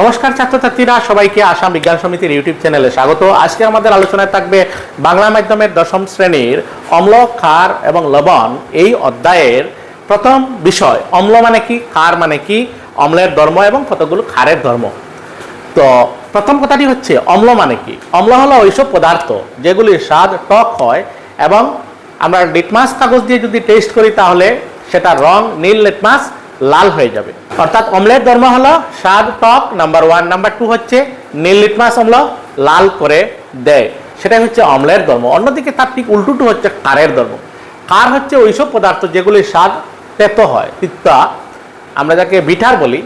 নমস্কার, ছাত্রছাত্রীরা, সবাইকে আসাম বিজ্ঞান সমিতির ইউটিউব চ্যানেলে স্বাগত। আজকে আমাদের আলোচনায় থাকবে বাংলা মাধ্যমের দশম শ্রেণির অম্ল, ক্ষার এবং লবণ এই অধ্যায়ের প্রথম বিষয়। অম্ল মানে কি, ক্ষার মানে কি, অম্লের ধর্ম এবং কতগুলো ক্ষারের ধর্ম। তো প্রথম কথাটি হচ্ছে, অম্ল মানে কি? অম্ল হলো ওইসব পদার্থ যেগুলির স্বাদ টক হয় এবং আমরা লিটমাস কাগজ দিয়ে যদি টেস্ট করি তাহলে সেটা রং, নীল লিটমাস লাল হয়ে যাবে। অর্থাৎ অম্লের ধর্ম হলো স্বাদ টক নাম্বার ওয়ান নাম্বার টু হচ্ছে নীল লিটমাস অম্ল, লাল করে দেয়। সেটাই হচ্ছে অম্লের ধর্ম অন্যদিকে তার ঠিক উল্টুটু হচ্ছে কারের ধর্ম কার হচ্ছে ওইসব পদার্থ যেগুলির স্বাদ তেতো হয় তিক্তা আমরা যাকে বিটার বলি।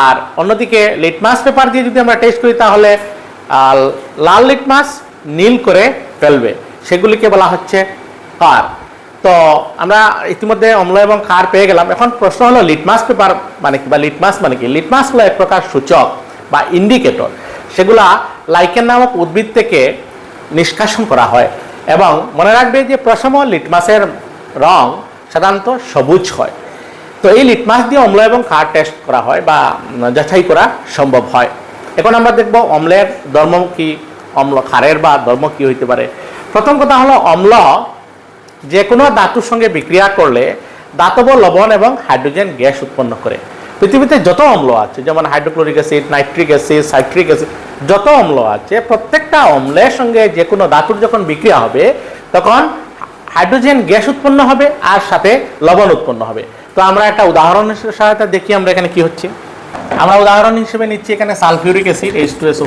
আর অন্যদিকে লিটমাস পেপার দিয়ে যদি আমরা টেস্ট করি, তাহলে লাল লিটমাস নীল করে ফেলবে। সেগুলিকে বলা হচ্ছে কার। তো আমরা ইতিমধ্যে অম্ল এবং ক্ষার পেয়ে গেলাম। এখন প্রশ্ন হলো লিটমাস পেপার মানে কি বা লিটমাস মানে কি? লিটমাস হলো এক প্রকার সূচক বা ইন্ডিকেটর সেগুলা লাইকেন নামক উদ্ভিদ থেকে নিষ্কাশন করা হয়। এবং মনে রাখবে যে প্রথম লিটমাসের রং সাধারণত সবুজ হয়। তো এই লিটমাস দিয়ে অম্ল এবং ক্ষার টেস্ট করা হয় বা যাচাই করা সম্ভব হয়। এখন আমরা দেখব অম্লের ধর্ম কি, অম্ল ক্ষারের বা ধর্ম কি হইতে পারে। প্রথম কথা হলো, অম্ল যে কোনো ধাতুর সঙ্গে বিক্রিয়া করলে দাতব লবণ এবং হাইড্রোজেন গ্যাস উৎপন্ন করে। পৃথিবীতে যত অম্ল আছে, যেমন hydrochloric acid, nitric acid, citric acid, যত অম্ল আছে, প্রত্যেকটা অম্লের সঙ্গে যে কোনো ধাতুর যখন বিক্রিয়া হবে, তখন হাইড্রোজেন গ্যাস উৎপন্ন হবে আর সাথে লবণ উৎপন্ন হবে। তো আমরা একটা উদাহরণের সহায়তা দেখি আমরা এখানে কি হচ্ছে। আমরা উদাহরণ হিসেবে নিচ্ছি এখানে sulphuric acid H two S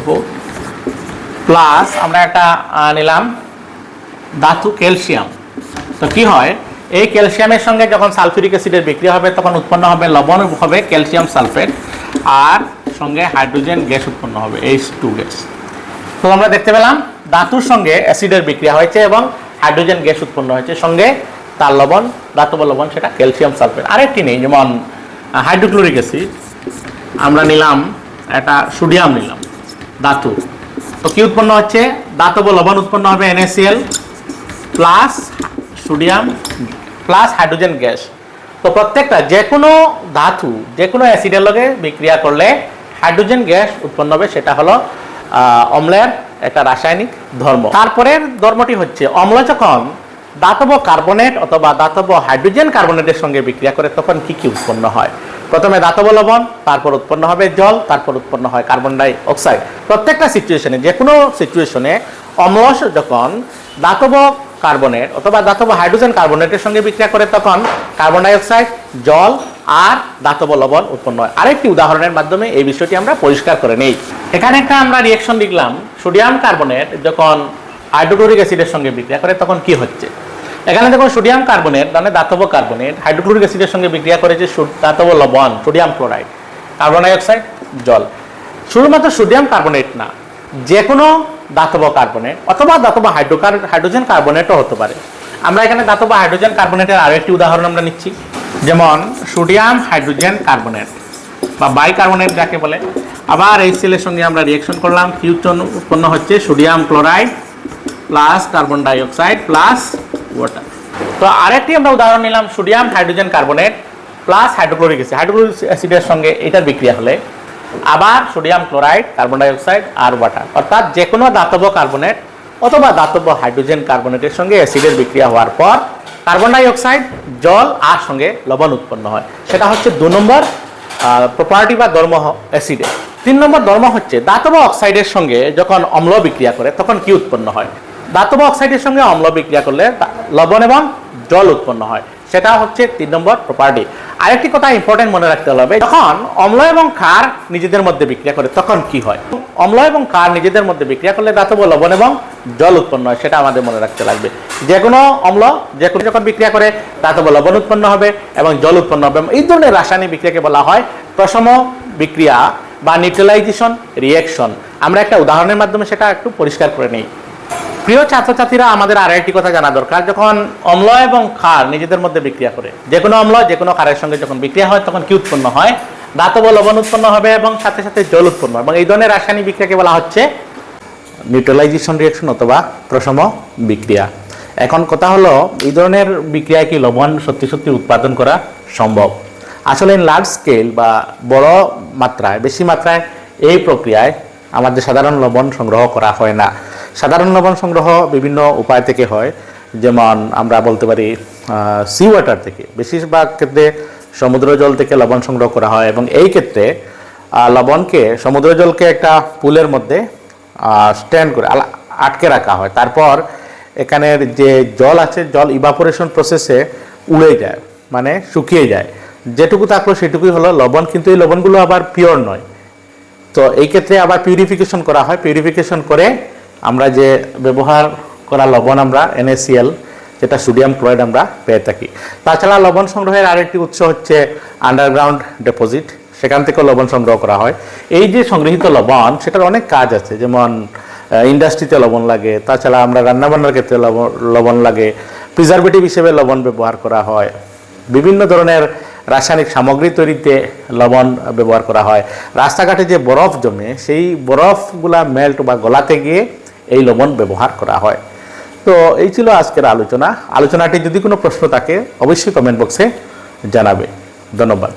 plus আমরা একটা নিলাম ধাতু ক্যালসিয়াম। তো কি হয়? এই ক্যালসিয়ামের সঙ্গে যখন সালফিউরিক অ্যাসিডের বিক্রিয়া হবে, তখন উৎপন্ন হবে লবণ, হবে ক্যালসিয়াম সালফেট আর সঙ্গে হাইড্রোজেন গ্যাস উৎপন্ন হবে এইচ টু গ্যাস তো আমরা দেখতে পেলাম, ধাতুর সঙ্গে অ্যাসিডের বিক্রিয়া হয়েছে এবং হাইড্রোজেন গ্যাস উৎপন্ন হয়েছে। সঙ্গে তার লবণ, ধাতব লবণ, সেটা ক্যালসিয়াম সালফেট। আরেকটি নেই, যেমন হাইড্রোক্লোরিক অ্যাসিড, আমরা নিলাম একটা সোডিয়াম নিলাম, ধাতু। তো কি উৎপন্ন হচ্ছে? ধাতব লবণ উৎপন্ন হবে NaCl plus sodium plus hydrogen gas. তো প্রত্যেকটা যে কোনো ধাতু যে কোনো অ্যাসিডের লগে বিক্রিয়া করলে হাইড্রোজেন গ্যাস উৎপন্ন হবে, সেটা হলো অম্লের একটা রাসায়নিক ধর্ম। তারপরের ধর্মটি হচ্ছে, অম্ল যখন দাতব কার্বনেট অথবা দাতব হাইড্রোজেন কার্বনেটের সঙ্গে বিক্রিয়া করে, তখন কি কি উৎপন্ন হয়? প্রথমে দাতব লবণ, তারপর উৎপন্ন হবে জল, তারপর উৎপন্ন হয় কার্বন ডাই অক্সাইড। প্রত্যেকটা সিচুয়েশনে যে কোনো সিচুয়েশনে অম্ল যখন দাতব কার্বনেট অথবা দাতব হাইড্রোজেন কার্বনেটের সঙ্গে বিক্রিয়া করে তখন কার্বন ডাইঅক্সাইড, জল আর দাতব লবণ উৎপন্ন হয়। আরেকটি উদাহরণের মাধ্যমে এই বিষয়টি আমরা পরিষ্কার করে নেই। এখানে একটা আমরা রিয়েকশন লিখলাম সোডিয়াম কার্বনেট যখন হাইড্রোক্লোরিক অ্যাসিডের সঙ্গে বিক্রিয়া করে তখন কি হচ্ছে? এখানে দেখুন সোডিয়াম কার্বনেট মানে দাতব কার্বনেট হাইড্রোক্লোরিক অ্যাসিডের সঙ্গে বিক্রিয়া করেছে দাতব লবণ সোডিয়াম ক্লোরাইড কার্বন ডাইঅক্সাইড জল। শুধুমাত্র সোডিয়াম কার্বনেট না যে কোনো দাতব কার্বনেট অথবা দাতব হাইড্রোকার, হাইড্রোজেন কার্বনেটও হতে পারে। আমরা এখানে দাতব হাইড্রোজেন কার্বনেটের আরও একটি উদাহরণ আমরা নিচ্ছি। যেমন সোডিয়াম হাইড্রোজেন কার্বনেট বা বাইকার্বনেট যাকে বলে। আবার এই সেলের সঙ্গে আমরা রিয়েকশন করলাম। ফিউচন উৎপন্ন- হচ্ছে sodium chloride plus carbon dioxide plus water. তো আরেকটি আমরা উদাহরণ নিলাম, sodium hydrogen carbonate plus hydrochloric acid. Hydrochloric অ্যাসিডের সঙ্গে এটার বিক্রিয়া হলে আবার সোডিয়াম ক্লোরাইড, কার্বন ডাইঅক্সাইড আর ওয়াটার। অর্থাৎ যে কোনো দাতব কার্বনেট অথবা দাতব হাইড্রোজেন কার্বনেটের সঙ্গে অ্যাসিডের বিক্রিয়া হওয়ার পর কার্বন ডাইঅক্সাইড জল আর সঙ্গে লবণ উৎপন্ন হয়। সেটা হচ্ছে দু নম্বর প্রপার্টি বা ধর্ম অ্যাসিডের তিন নম্বর ধর্ম হচ্ছে দাতব অক্সাইডের সঙ্গে যখন অম্ল বিক্রিয়া করে, তখন কি উৎপন্ন হয়? দাতব অক্সাইডের সঙ্গে অম্ল বিক্রিয়া করলে লবণ এবং জল উৎপন্ন হয়। সেটা হচ্ছে তিন নম্বর প্রপার্টি আরেকটি কথা ইম্পর্টেন্ট মনে রাখতে হবে, যখন অম্ল এবং ক্ষার নিজেদের মধ্যে বিক্রিয়া করে, তখন কি হয়? অম্ল এবং ক্ষার নিজেদের মধ্যে বিক্রিয়া করলে দাতব লবণ এবং জল উৎপন্ন হয়, সেটা আমাদের মনে রাখতে লাগবে। যে কোনো অম্ল যে কোনো যখন বিক্রিয়া করে দাতব লবণ উৎপন্ন হবে এবং জল উৎপন্ন হবে। এই ধরনের রাসায়নিক বিক্রিয়াকে বলা হয় প্রশম বিক্রিয়া বা নিউট্রালাইজেশন রিয়েকশন আমরা একটা উদাহরণের মাধ্যমে সেটা একটু পরিষ্কার করে নিই। প্রিয় ছাত্রছাত্রীরা, আমাদের আর একটি কথা জানা দরকার। যখন অম্ল এবং ক্ষার নিজেদের মধ্যে বিক্রিয়া করে, যে কোনো অম্ল, যে কোনো ক্ষারের সঙ্গে যখন বিক্রিয়া হয়, তখন কি উৎপন্ন হয়? দাতব লবণ উৎপন্ন হবে এবং সাথে সাথে জল উৎপন্ন এবং এই ধরনের রাসায়নিক বিক্রিয়াকে বলা হচ্ছে নিউট্রালাইজেশন রিয়েকশন অথবা প্রশম বিক্রিয়া। এখন কথা হলো, এই ধরনের বিক্রিয়ায় কি লবণ সত্যি সত্যি উৎপাদন করা সম্ভব? আসলে লার্জ স্কেল বা বড় মাত্রায়, বেশি মাত্রায় এই প্রক্রিয়ায় আমাদের সাধারণ লবণ সংগ্রহ করা হয় না। সাধারণ লবণ সংগ্রহ বিভিন্ন উপায় থেকে হয়। যেমন আমরা বলতে পারি সি ওয়াটার থেকে। বেশিরভাগ ক্ষেত্রে সমুদ্র জল থেকে লবণ সংগ্রহ করা হয় এবং এই ক্ষেত্রে লবণকে সমুদ্র জলকে একটা পুলের মধ্যে স্ট্যান্ড করে আটকে রাখা হয়। তারপর এখানের যে জল আছে, জল ইভাপোরেশন প্রসেসে উড়ে যায় মানে শুকিয়ে যায়। যেটুকু থাকল সেটুকুই হলো লবণ, কিন্তু এই লবণগুলো আবার পিওর নয়। তো এই ক্ষেত্রে আবার পিউরিফিকেশন করা হয়। পিউরিফিকেশন করে আমরা যে ব্যবহার করা লবণ আমরা NaCl যেটা সোডিয়াম ক্লোরাইড আমরা পেয়ে থাকি। তাছাড়া লবণ সংগ্রহের আরেকটি উৎস হচ্ছে আন্ডারগ্রাউন্ড ডিপোজিট সেখান থেকেও লবণ সংগ্রহ করা হয়। এই যে সংগৃহীত লবণ, সেটার অনেক কাজ আছে, যেমন ইন্ডাস্ট্রিতে লবণ লাগে, তাছাড়া আমরা রান্নাবান্নার ক্ষেত্রে লবণ লবণ লাগে প্রিজারভেটিভ হিসেবে লবণ ব্যবহার করা হয়, বিভিন্ন ধরনের রাসায়নিক সামগ্রী তৈরিতে লবণ ব্যবহার করা হয়। রাস্তাঘাটে যে বরফ জমে, সেই বরফগুলা মেল্ট বা গলাতে গিয়ে এই লবণ ব্যবহার করা হয়। তো এই ছিল আজকের আলোচনা। আলোচনাটি যদি কোনো প্রশ্ন থাকে, অবশ্যই কমেন্ট বক্সে জানাবে। ধন্যবাদ।